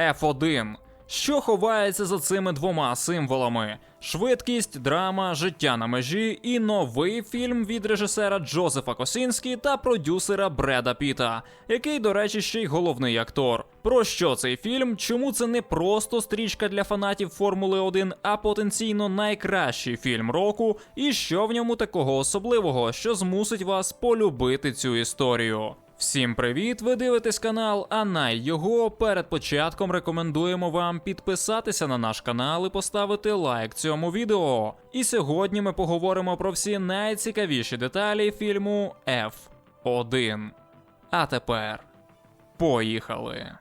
F1. Що ховається за цими двома символами: швидкість, драма, життя на межі і новий фільм від режисера Джозефа Косінські та продюсера Бреда Піта, який, до речі, ще й головний актор. Про що цей фільм? Чому це не просто стрічка для фанатів Формули 1, а потенційно найкращий фільм року, і що в ньому такого особливого, що змусить вас полюбити цю історію? Всім привіт! Ви дивитесь канал Анай його. Перед початком рекомендуємо вам підписатися на наш канал і поставити лайк цьому відео. І сьогодні ми поговоримо про всі найцікавіші деталі фільму F1. А тепер поїхали.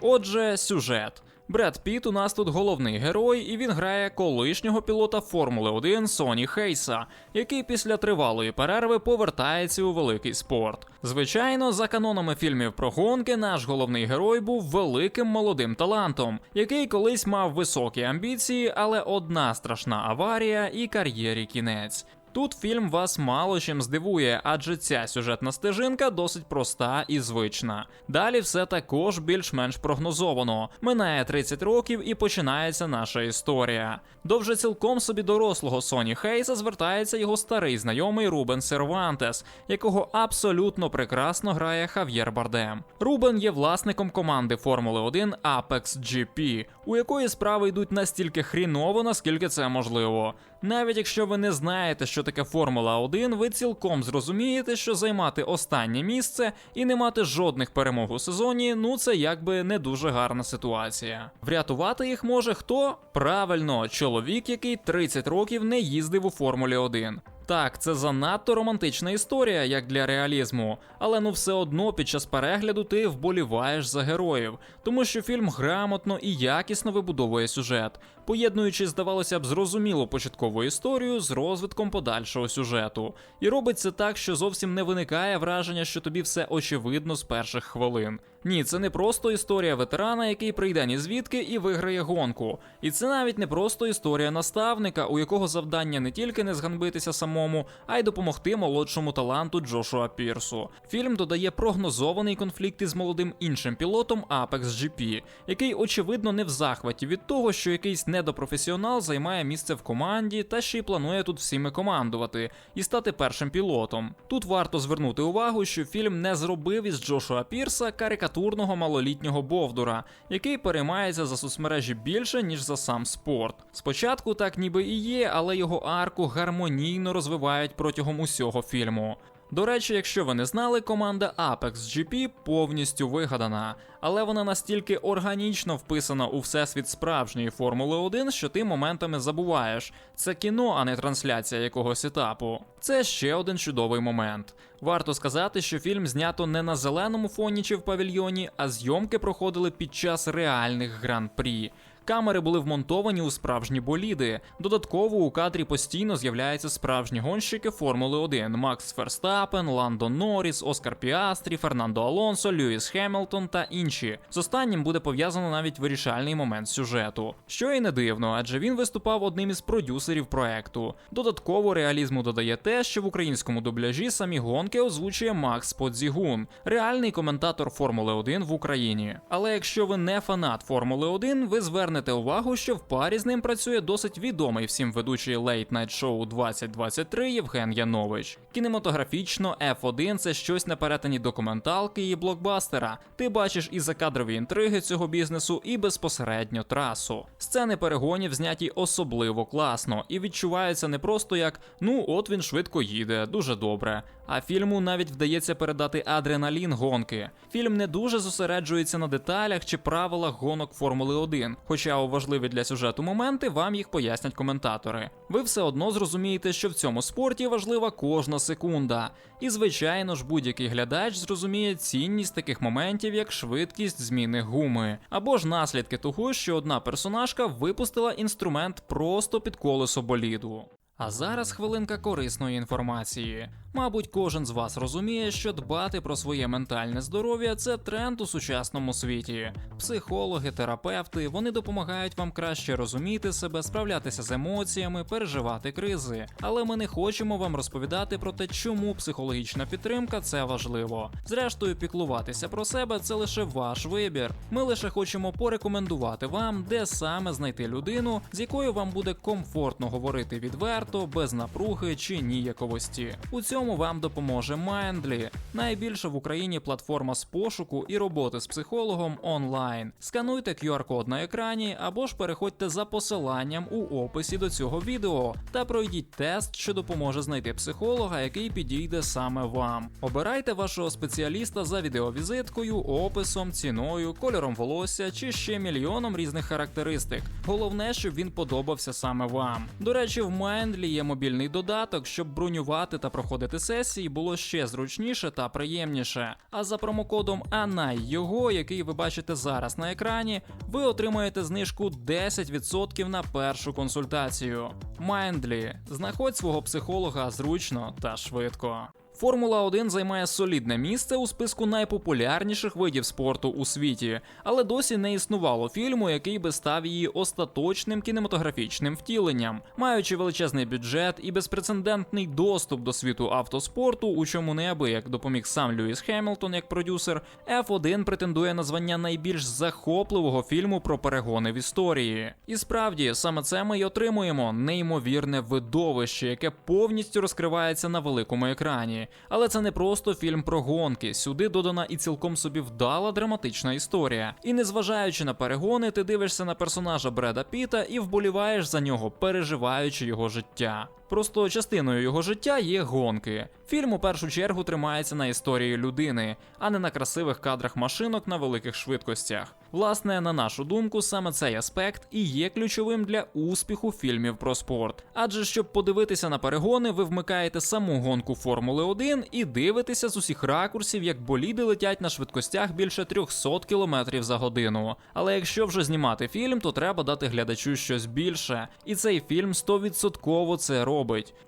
Отже, сюжет. Бред Піт у нас тут головний герой, і він грає колишнього пілота Формули 1 Соні Хейса, який після тривалої перерви повертається у великий спорт. Звичайно, за канонами фільмів про гонки, наш головний герой був великим молодим талантом, який колись мав високі амбіції, але одна страшна аварія і кар'єрі кінець. Тут фільм вас мало чим здивує, адже ця сюжетна стежинка досить проста і звична. Далі все також більш-менш прогнозовано. Минає 30 років і починається наша історія. До вже цілком собі дорослого Соні Хейса звертається його старий знайомий Рубен Сервантес, якого абсолютно прекрасно грає Хав'єр Бардем. Рубен є власником команди Формули 1 Apex GP, у якої справи йдуть настільки хріново, наскільки це можливо. Навіть якщо ви не знаєте, що таке Формула 1, ви цілком зрозумієте, що займати останнє місце і не мати жодних перемог у сезоні, ну це якби не дуже гарна ситуація. Врятувати їх може хто? Правильно, чоловік, який 30 років не їздив у Формулі 1. Так, це занадто романтична історія, як для реалізму, але ну все одно під час перегляду ти вболіваєш за героїв, тому що фільм грамотно і якісно вибудовує сюжет, поєднуючи, здавалося б, зрозумілу початкову історію з розвитком подальшого сюжету. І робить це так, що зовсім не виникає враження, що тобі все очевидно з перших хвилин. Ні, це не просто історія ветерана, який прийде ні звідки і виграє гонку. І це навіть не просто історія наставника, у якого завдання не тільки не зганбитися самому, а й допомогти молодшому таланту Джошуа Пірсу. Фільм додає прогнозований конфлікт із молодим іншим пілотом Apex GP, який очевидно не в захваті від того, що якийсь недопрофесіонал займає місце в команді та ще й планує тут всіми командувати і стати першим пілотом. Тут варто звернути увагу, що фільм не зробив із Джошуа Пірса карикатурного малолітнього бовдура, який переймається за соцмережі більше ніж за сам спорт. Спочатку так ніби і є, але його арку гармонійно розвивають протягом усього фільму. До речі, якщо ви не знали, команда Apex GP повністю вигадана, але вона настільки органічно вписана у всесвіт справжньої Формули 1, що ти моментами забуваєш. Це кіно, а не трансляція якогось етапу. Це ще один чудовий момент. Варто сказати, що фільм знято не на зеленому фоні чи в павільйоні, а зйомки проходили під час реальних гран-прі. Камери були вмонтовані у справжні боліди. Додатково у кадрі постійно з'являються справжні гонщики Формули 1: Макс Ферстапен, Ландо Норріс, Оскар Піастрі, Фернандо Алонсо, Льюіс Хемілтон та інші. З останнім буде пов'язано навіть вирішальний момент сюжету. Що і не дивно, адже він виступав одним із продюсерів проекту. Додатково реалізму додає те, що в українському дубляжі самі гонки озвучує Макс Подзігун, реальний коментатор Формули 1 в Україні. Але якщо ви не фанат Формули 1, ви звернете звернете увагу, що в парі з ним працює досить відомий всім ведучий Late Night Show 2023 Євген Янович. Кінематографічно F1 це щось на перетині документалки і блокбастера. Ти бачиш і закадрові інтриги цього бізнесу, і безпосередньо трасу. Сцени перегонів зняті особливо класно і відчуваються не просто як ну от він швидко їде, дуже добре. А фільму навіть вдається передати адреналін гонки. Фільм не дуже зосереджується на деталях чи правилах гонок Формули 1, хоча у важливі для сюжету моменти вам їх пояснять коментатори. Ви все одно зрозумієте, що в цьому спорті важлива кожна секунда. І, звичайно ж, будь-який глядач зрозуміє цінність таких моментів, як швидкість зміни гуми, або ж наслідки того, що одна персонажка випустила інструмент просто під колесо боліду. А зараз хвилинка корисної інформації. Мабуть, кожен з вас розуміє, що дбати про своє ментальне здоров'я це тренд у сучасному світі. Психологи, терапевти вони допомагають вам краще розуміти себе, справлятися з емоціями, переживати кризи. Але ми не хочемо вам розповідати про те, чому психологічна підтримка це важливо. Зрештою, піклуватися про себе це лише ваш вибір. Ми лише хочемо порекомендувати вам, де саме знайти людину, з якою вам буде комфортно говорити відверто, без напруги чи ніяковості. У цьому вам допоможе Mindly, найбільша в Україні платформа з пошуку і роботи з психологом онлайн. Скануйте QR-код на екрані або ж переходьте за посиланням у описі до цього відео та пройдіть тест, що допоможе знайти психолога, який підійде саме вам. Обирайте вашого спеціаліста за відеовізиткою, описом, ціною, кольором волосся чи ще мільйоном різних характеристик. Головне, щоб він подобався саме вам. До речі, в Mindly є мобільний додаток, щоб бронювати та проходити сесії було ще зручніше та приємніше. А за промокодом АНАЙ його, який ви бачите зараз на екрані, ви отримаєте знижку 10% на першу консультацію. Mindly. знаходь свого психолога зручно та швидко. Формула 1 займає солідне місце у списку найпопулярніших видів спорту у світі, але досі не існувало фільму, який би став її остаточним кінематографічним втіленням. Маючи величезний бюджет і безпрецедентний доступ до світу автоспорту, у чому неабияк допоміг сам Льюіс Хемілтон як продюсер, F1 претендує на звання найбільш захопливого фільму про перегони в історії. І справді саме це ми й отримуємо неймовірне видовище, яке повністю розкривається на великому екрані. Але це не просто фільм про гонки. Сюди додана і цілком собі вдала драматична історія. І незважаючи на перегони, ти дивишся на персонажа Бреда Піта і вболіваєш за нього, переживаючи його життя. Просто частиною його життя є гонки. Фільм у першу чергу тримається на історії людини, а не на красивих кадрах машинок на великих швидкостях. Власне, на нашу думку, саме цей аспект і є ключовим для успіху фільмів про спорт. Адже щоб подивитися на перегони, ви вмикаєте саму гонку Формули 1 і дивитеся з усіх ракурсів, як боліди летять на швидкостях більше 300 км за годину. Але якщо вже знімати фільм, то треба дати глядачу щось більше. І цей фільм 100% це робить.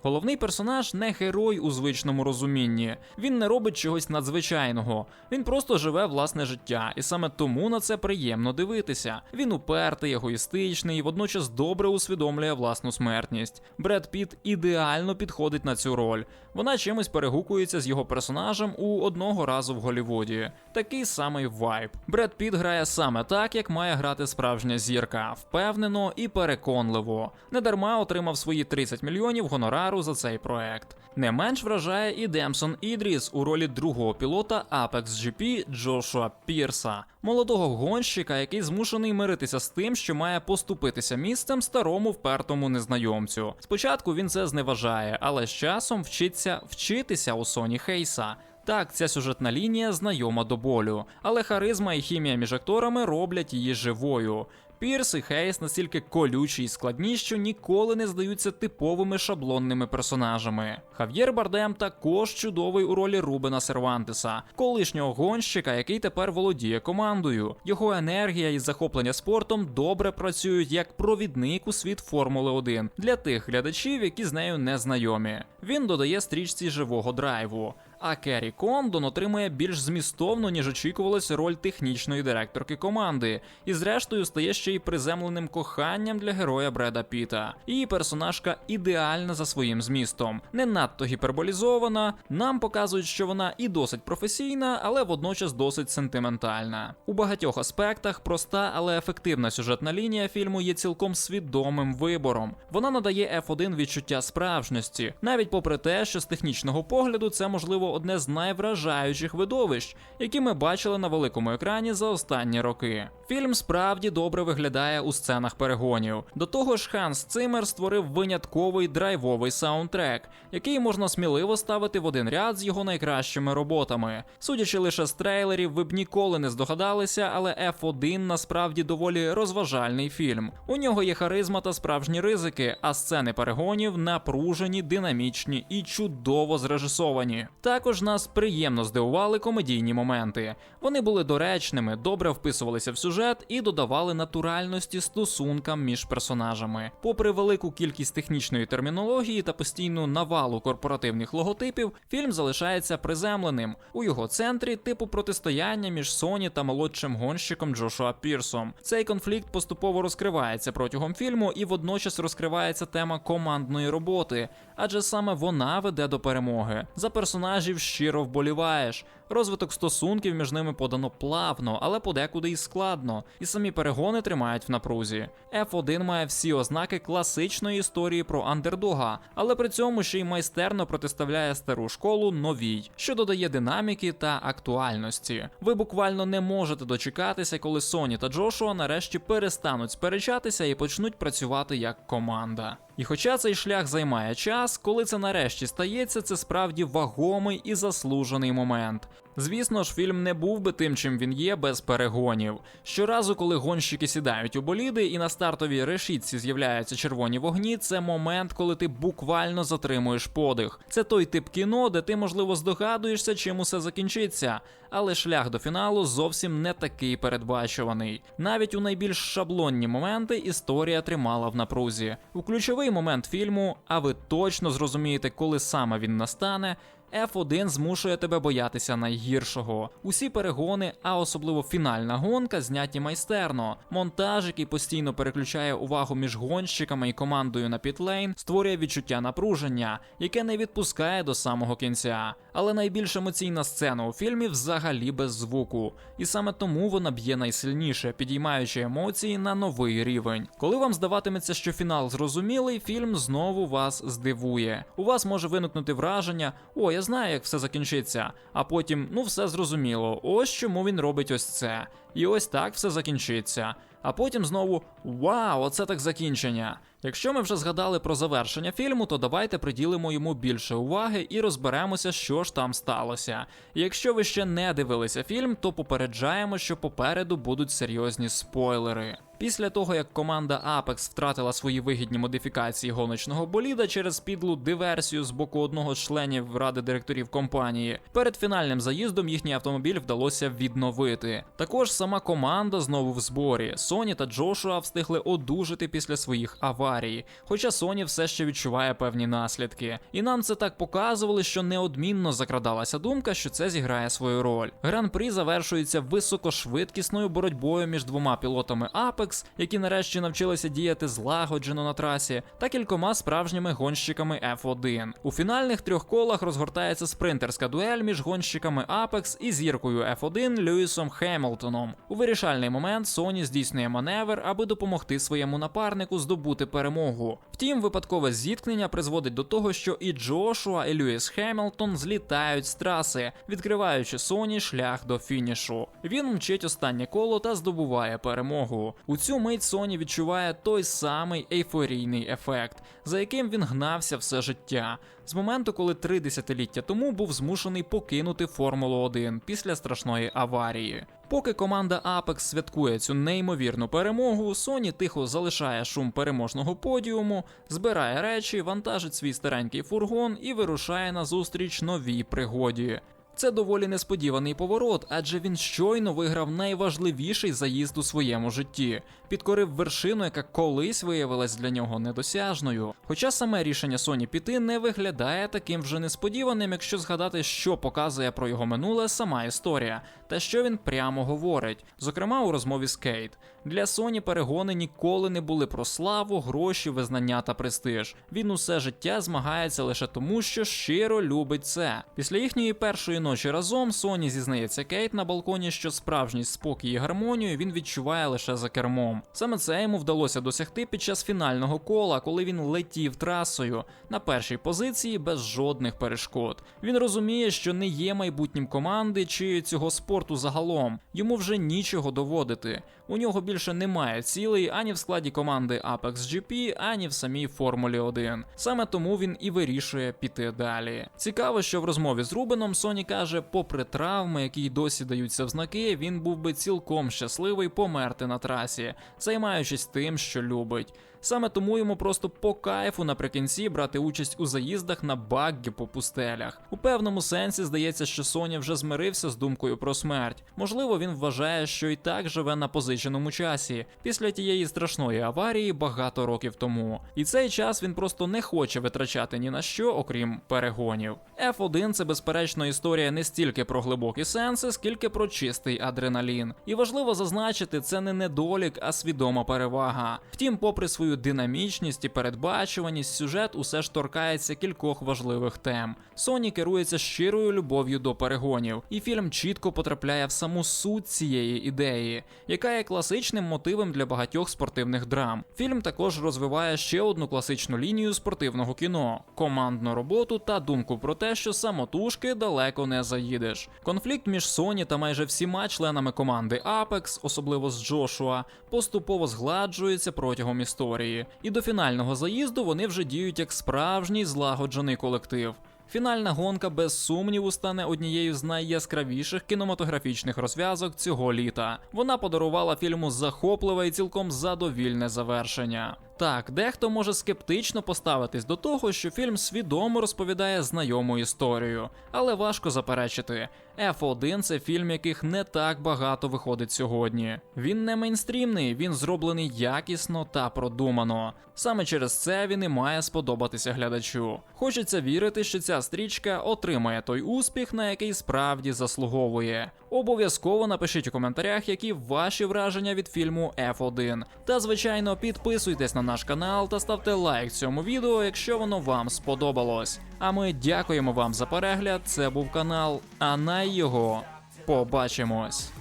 Головний персонаж не герой у звичному розумінні. Він не робить чогось надзвичайного. Він просто живе власне життя, і саме тому на це приємно дивитися. Він упертий, егоїстичний і водночас добре усвідомлює власну смертність. Бред Піт ідеально підходить на цю роль. Вона чимось перегукується з його персонажем у одного разу в Голлівуді. Такий самий вайб. Бред Піт грає саме так, як має грати справжня зірка, впевнено і переконливо. Недарма отримав свої 30 мільйонів гонорару за цей проект. Не менш вражає і Демсон Ідріс у ролі другого пілота Apex GP Джошуа Пірса, молодого гонщика, який змушений миритися з тим, що має поступитися місцем старому впертому незнайомцю. Спочатку він це зневажає, але з часом вчиться вчитися у Соні Хейса. Так, ця сюжетна лінія знайома до болю, але харизма і хімія між акторами роблять її живою. Пірс і Хейс настільки колючі і складні, що ніколи не здаються типовими шаблонними персонажами. Хав'єр Бардем також чудовий у ролі Рубена Сервантеса, колишнього гонщика, який тепер володіє командою. Його енергія і захоплення спортом добре працюють як провідник у світ Формули 1 для тих глядачів, які з нею не знайомі. Він додає стрічці живого драйву. А Керрі Кондон отримує більш змістовну, ніж очікувалося, роль технічної директорки команди, і зрештою стає ще й приземленим коханням для героя Бреда Піта. Її персонажка ідеальна за своїм змістом, не надто гіперболізована. Нам показують, що вона і досить професійна, але водночас досить сентиментальна. У багатьох аспектах проста, але ефективна сюжетна лінія фільму є цілком свідомим вибором. Вона надає F1 відчуття справжності, навіть попри те, що з технічного погляду це можливо одне з найвражаючих видовищ, які ми бачили на великому екрані за останні роки. Фільм справді добре виглядає у сценах перегонів. До того ж, Ханс Циммер створив винятковий драйвовий саундтрек, який можна сміливо ставити в один ряд з його найкращими роботами. Судячи лише з трейлерів, ви б ніколи не здогадалися, але F1 насправді доволі розважальний фільм. У нього є харизма та справжні ризики, а сцени перегонів напружені, динамічні і чудово зрежисовані. Також нас приємно здивували комедійні моменти. Вони були доречними, добре вписувалися в сюжет сюжет і додавали натуральності стосункам між персонажами. Попри велику кількість технічної термінології та постійну навалу корпоративних логотипів, фільм залишається приземленим. У його центрі типу протистояння між Соні та молодшим гонщиком Джошуа Пірсом. Цей конфлікт поступово розкривається протягом фільму, і водночас розкривається тема командної роботи, адже саме вона веде до перемоги. За персонажів щиро вболіваєш. Розвиток стосунків між ними подано плавно, але подекуди і складно, і самі перегони тримають в напрузі. F1 має всі ознаки класичної історії про андердога, але при цьому ще й майстерно протиставляє стару школу новій, що додає динаміки та актуальності. Ви буквально не можете дочекатися, коли Соні та Джошуа нарешті перестануть сперечатися і почнуть працювати як команда. І хоча цей шлях займає час, коли це нарешті стається, це справді вагомий і заслужений момент. Звісно ж, фільм не був би тим, чим він є, без перегонів. Щоразу, коли гонщики сідають у боліди і на стартовій решітці з'являються червоні вогні, це момент, коли ти буквально затримуєш подих. Це той тип кіно, де ти, можливо, здогадуєшся, чим усе закінчиться, але шлях до фіналу зовсім не такий передбачуваний. Навіть у найбільш шаблонні моменти історія тримала в напрузі. У ключовий момент фільму, а ви точно зрозумієте, коли саме він настане. F1 змушує тебе боятися найгіршого. Усі перегони, а особливо фінальна гонка, зняті майстерно. Монтаж, який постійно переключає увагу між гонщиками і командою на пітлейн, створює відчуття напруження, яке не відпускає до самого кінця. Але найбільш емоційна сцена у фільмі взагалі без звуку, і саме тому вона б'є найсильніше, підіймаючи емоції на новий рівень. Коли вам здаватиметься, що фінал зрозумілий, фільм знову вас здивує. У вас може виникнути враження: о, я знаю, як все закінчиться. А потім, ну все зрозуміло. Ось чому він робить ось це. І ось так все закінчиться. А потім знову вау, оце так закінчення. Якщо ми вже згадали про завершення фільму, то давайте приділимо йому більше уваги і розберемося, що ж там сталося. І якщо ви ще не дивилися фільм, то попереджаємо, що попереду будуть серйозні спойлери. Після того, як команда Apex втратила свої вигідні модифікації гоночного боліда через підлу диверсію з боку одного з членів ради директорів компанії, перед фінальним заїздом їхній автомобіль вдалося відновити. Також сама команда знову в зборі. Соні та Джошуа встигли одужати після своїх аварій, хоча Соні все ще відчуває певні наслідки. І нам це так показували, що неодмінно закрадалася думка, що це зіграє свою роль. Гран-прі завершується високошвидкісною боротьбою між двома пілотами Apex, які нарешті навчилися діяти злагоджено на трасі, та кількома справжніми гонщиками F1. У фінальних трьох колах розгортається спринтерська дуель між гонщиками Apex і зіркою F1 Льюісом Хемілтоном. У вирішальний момент Соні здійснює маневр, аби допомогти своєму напарнику здобути перемогу. Втім, випадкове зіткнення призводить до того, що і Джошуа, і Льюіс Хемілтон злітають з траси, відкриваючи Соні шлях до фінішу. Він мчить останнє коло та здобуває перемогу. У цю мить Соні відчуває той самий ейфорійний ефект, за яким він гнався все життя. З моменту, коли три десятиліття тому був змушений покинути Формулу 1 після страшної аварії. Поки команда Apex святкує цю неймовірну перемогу, Соні тихо залишає шум переможного подіуму, збирає речі, вантажить свій старенький фургон і вирушає на зустріч новій пригоді. Це доволі несподіваний поворот, адже він щойно виграв найважливіший заїзд у своєму житті, підкорив вершину, яка колись виявилась для нього недосяжною. Хоча саме рішення Соні піти не виглядає таким вже несподіваним, якщо згадати, що показує про його минуле сама історія, та що він прямо говорить, зокрема у розмові з Кейт. Для Соні перегони ніколи не були про славу, гроші, визнання та престиж. Він усе життя змагається лише тому, що щиро любить це. Після їхньої першої ночі разом Соні зізнається Кейт на балконі, що справжність спокій і гармонію він відчуває лише за кермом. Саме це йому вдалося досягти під час фінального кола, коли він летів трасою на першій позиції без жодних перешкод. Він розуміє, що не є майбутнім команди чи цього спорту загалом. Йому вже нічого доводити. У нього більше немає цілей ані в складі команди Apex GP, ані в самій Формулі 1. Саме тому він і вирішує піти далі. Цікаво, що в розмові з Рубеном Соні каже, попри травми, які й досі даються в знаки, він був би цілком щасливий померти на трасі, займаючись тим, що любить. Саме тому йому просто по кайфу наприкінці брати участь у заїздах на баггі по пустелях. У певному сенсі здається, що Соні вже змирився з думкою про смерть. Можливо, він вважає, що і так живе на позиченому часі після тієї страшної аварії багато років тому. І цей час він просто не хоче витрачати ні на що, окрім перегонів. F1 це безперечно історія не стільки про глибокі сенси, скільки про чистий адреналін. І важливо зазначити, це не недолік, а свідома перевага. Втім, попри свою динамічність і передбачуваність, сюжет усе ж торкається кількох важливих тем. Соні керується щирою любов'ю до перегонів, і фільм чітко потрапляє в саму суть цієї ідеї, яка є класичним мотивом для багатьох спортивних драм. Фільм також розвиває ще одну класичну лінію спортивного кіно: командну роботу та думку про те, що самотужки далеко не заїдеш. Конфлікт між Соні та майже всіма членами команди Apex, особливо з Джошуа, поступово згладжується протягом історії, і до фінального заїзду вони вже діють як справжній злагоджений колектив. Фінальна гонка без сумніву стане однією з найяскравіших кінематографічних розв'язок цього літа. Вона подарувала фільму захопливе і цілком задовільне завершення. Так, дехто може скептично поставитись до того, що фільм свідомо розповідає знайому історію, але важко заперечити. F1 це фільм, яких не так багато виходить сьогодні. Він не мейнстрімний, він зроблений якісно та продумано. Саме через це він і має сподобатися глядачу. Хочеться вірити, що ця стрічка отримає той успіх, на який справді заслуговує. Обов'язково напишіть у коментарях, які ваші враження від фільму F1. Та звичайно підписуйтесь на наш канал та ставте лайк цьому відео, якщо воно вам сподобалось. А ми дякуємо вам за перегляд. Це був канал, а на його побачимось.